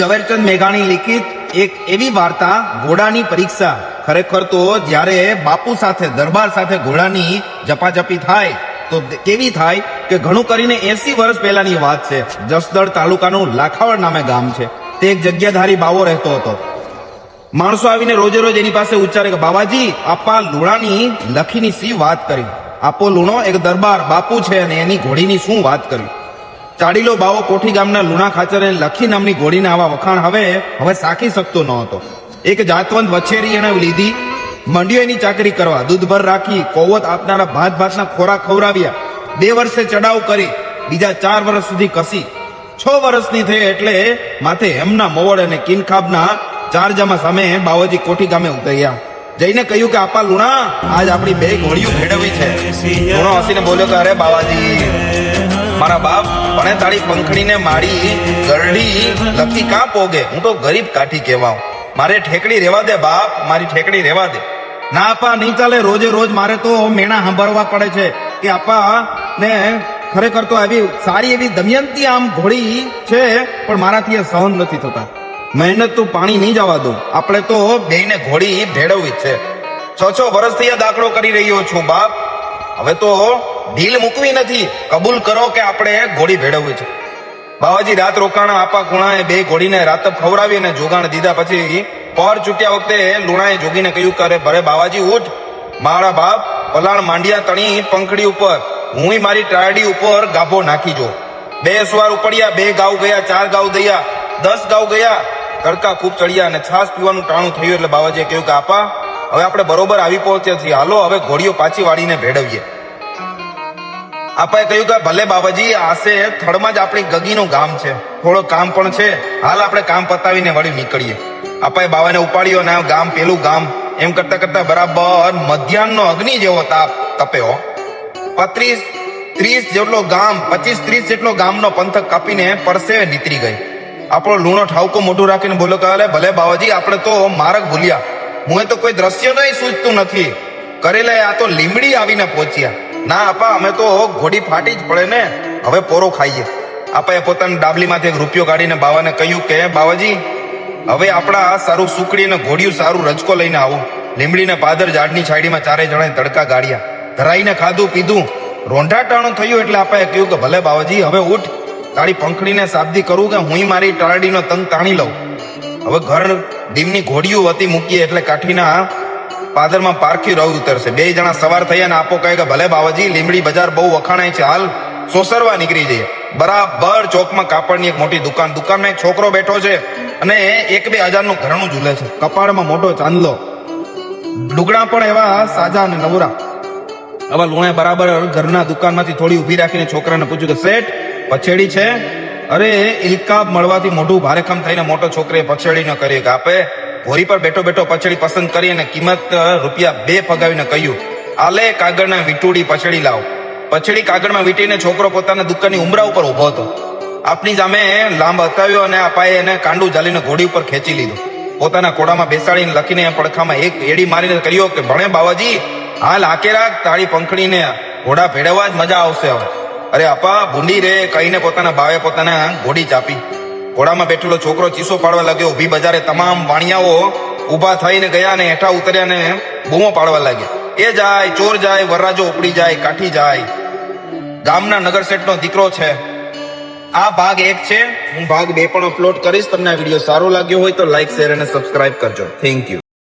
ઝવેરચંદ મેઘાણી લિખિત એક એવી વાર્તા ઘોડાની પરીક્ષા. ખરેખર તો જ્યારે બાપુ સાથે, દરબાર સાથે ઘોડાની જપાજપી થાય, તો કેવી થાય કે ઘણું કરીને એસી વર્ષ પહેલાની વાત છે. જસદળ તાલુકાનું લાખાવડ નામે ગામ છે. તે એક જગ્યાધારી બાવો રહેતો હતો. માણસો આવીને રોજે રોજ એની પાસે ઉચ્ચારે કે બાબાજી આપા લુણાની લખીની સી વાત કરી? આપો લુણો એક દરબાર બાપુ છે અને એની ઘોડીની શું વાત કરી? ચાડીલો બાવો કોઠી ગામના લુણા ખાચરે લખી નામની ઘોડીને આવા વખાણ હવે હવે સાખી શકતો ન હતો. એક જાતવંત વછેરી એને લીધી, મંડ્યો એની ચાકરી કરવા, દૂધભર રાખી, કોવત આપનારા ભાત ભાતના ખોરાક ખવડાવ્યા. બે વર્ષે ચડાવ કરી, બીજા ચાર વર્ષ સુધી કસી. છ વર્ષની થઈ એટલે માથે હેમના મોવડ અને કિનખાબના ચાર જામા સામે બાવાજી કોઠી ગામે ઉતર્યા. જઈને કહ્યું કે, આપા લુણા, આજ આપણી બે ઘોડીઓ ભેળવી છે. લુણો હસીને બોલ્યો કે, અરે બાવાજી મારા બાપ પણ તાળી પંખડીને મારી, ગરડી લખી કાં પોગે? હું તો ગરીબ કાઠી કહેવાઉં. મારે ઠેકડી રેવા દે બાપ, મારી ઠેકડી રેવા દે. ના આપા, નહીં ચાલે. રોજે રોજ મારે તો મેણા સાંભળવા પડે છે કે આપા ને ખરેખર તો આવી સારી એવી દમયંતી આમ ઘોડી છે, પણ મારાથી એ સહન નથી થતા. મહેનત તું પાણી નહીં જવા દઉં. આપણે તો બેને ઘોડી ભેળવવી છે છ. છ વર્ષથી આ દાખલો કરી રહ્યો છું બાપ. હવે તો ઢીલ મૂકવી નથી. કબૂલ કરો કે આપણે ઘોડી ભેળવવી છે. બાવાજી, રાત રોકાણા, આપા ખૂણાએ બે ઘોડીને રાતપ ખવડાવી અને જોગાણ દીધા પછી પર ચૂટ્યા વખતે લુણાએ જોગીને કહ્યું, કરે, ભરે, બાવાજી, ઉઠ. મારા બાપ પલાણ માંડિયા તણી પંખડી ઉપર હું મારી ટ્રાયડી ઉપર ગાભો નાખી જો. બે સવાર ઉપડ્યા, બે ગાવ ગયા, ચાર ગાવ દયા, દસ ગાઉ ગયા. તડકા ખૂબ ચડ્યા અને છાસ પીવાનું ટાણું થયું એટલે બાવાજીએ કહ્યું કે, આપા, હવે આપણે બરોબર આવી પહોંચ્યા છીએ. હાલો, હવે ઘોડીઓ પાછી વાળીને ભેળવીએ. આપાએ કહ્યું કે ભલે બાબાજી આસે થડમાં જ આપણી ગગીનું ગામ છે. થોડો કામ પણ છે. હાલ આપણે કામ પતાવીને વળી નીકળીએ. આપાએ બાવાને ઉપાડ્યો આ ગામ, પેલું ગામ. એમ કરતા કરતા બરાબર મધ્યાહનનો અગ્નિ જેવો તાપ તપ્યો. પત્રીસ, ત્રીસ જેટલો ગામ, પચીસ, ત્રીસ જેટલો ગામનો પંથક કાપીને પરસેવે નીતરી ગઈ. આપણો લૂણો ઠાવકો મોઢું રાખીને બોલો કે ભલે બાવાજી આપણે તો માર્ગ ભૂલ્યા. હું તો કોઈ દ્રશ્ય નહીં સૂચતું નથી. કરેલા આ તો લીમડી આવીને પહોંચ્યા. ના, આપા, અમે તો ઘોડી ફાટી જ પડે ને. હવે પોરો ખાઈએ. આપાએ પોતાની ડાબલીમાંથી એક રૂપિયો કાઢીને બાવાને કહ્યું કે, બાવાજી, હવે આપણા સારું સુકડી અને ઘોડિયું સારું રજકો લઈને આવો. લીમડીને પાદર ઝાડની છાડીમાં ચારે જણાએ તડકા ગાળ્યા. ધરાઈને ખાધું, પીધું. રોંઢાટાણું થયું એટલે આપાએ કહ્યું કે, ભલે બાવાજી, હવે ઉઠ. તારી પંખડીને સાબદી કરું કે હું મારી ટાળડીનો તંગ તાણી લઉં. હવે ઘર દીમની ઘોડીઓ વતી મૂકીએ એટલે કાઠીના પાદરમાં પારખી રવ ઉતરશે. બે જણા સવાર થયા ને આપો કહે કે ભલે બાવાજી લીમડી બજાર બહુ વખાણાય છે, હાલ સોસરવા નીકળી જઈએ. બરાબર ચોકમાં કાપડની એક મોટી દુકાન. દુકાનમાં એક છોકરો બેઠો છે અને એક બે હજારનું ઘરણું ઝૂલે છે. કપાળમાં મોટો ચાંદલો. ડુગડા પણ એવા સાજા અને નવરા. હવે લુણે બરાબર ઘરના દુકાનમાંથી થોડી ઊભી રાખીને છોકરાને પૂછ્યું કે, શેઠ, પછેડી છે? અરે ઇલકાબ મળવાથી મોઢું ભારેખમ થઈને મોટો છોકરીએ પછેડી ન કરી આપે ઘોરી પર બેઠો બેઠો પછડી પસંદ કરી અને કિંમત રૂપિયા બે ફગાવીને કહ્યું, આલે કાગળના વીટુડી પછડી લાવ. પછડી કાગળમાં વીટીને છોકરો પોતાના દુકાનની ઉમરા ઉપર ઊભો હતો. આપની સામે લાંબ હતાવ્યો અને આપાએ એને કાંડું જાલીને ઘોડી ઉપર ખેંચી લીધો. પોતાના કોડામાં બેસાડીને લખીને પડખામાં એક એડી મારીને કહ્યો કે, ભણે બાવાજી, હાલ આકે રાખ તાળી પંખડીને ઘોડા ભેળવવા જ મજા આવશે હવે. અરે, આપા, ભૂંડી રે, કહીને પોતાના ભાવે પોતાના ઘોડી ચાપી. ઘોડામાં બેઠેલો છોકરો ચીસો પાડવા લાગ્યો. ઊભી બજારે તમામ વાણિયાઓ ઊભા થઈને ગયા અને હેઠા ઉતર્યા ને બૂમો પાડવા લાગ્યા. એ જાય, ચોર જાય, વરરાજો ઉપડી જાય, કાઠી જાય. ગામના નગર શેઠનો દીકરો છે. આ ભાગ એક છે. હું ભાગ બે પણ અપલોડ કરીશ. તમને આ વીડિયો સારો લાગ્યો હોય તો લાઈક શેર અને સબસ્ક્રાઇબ કરજો. Thank you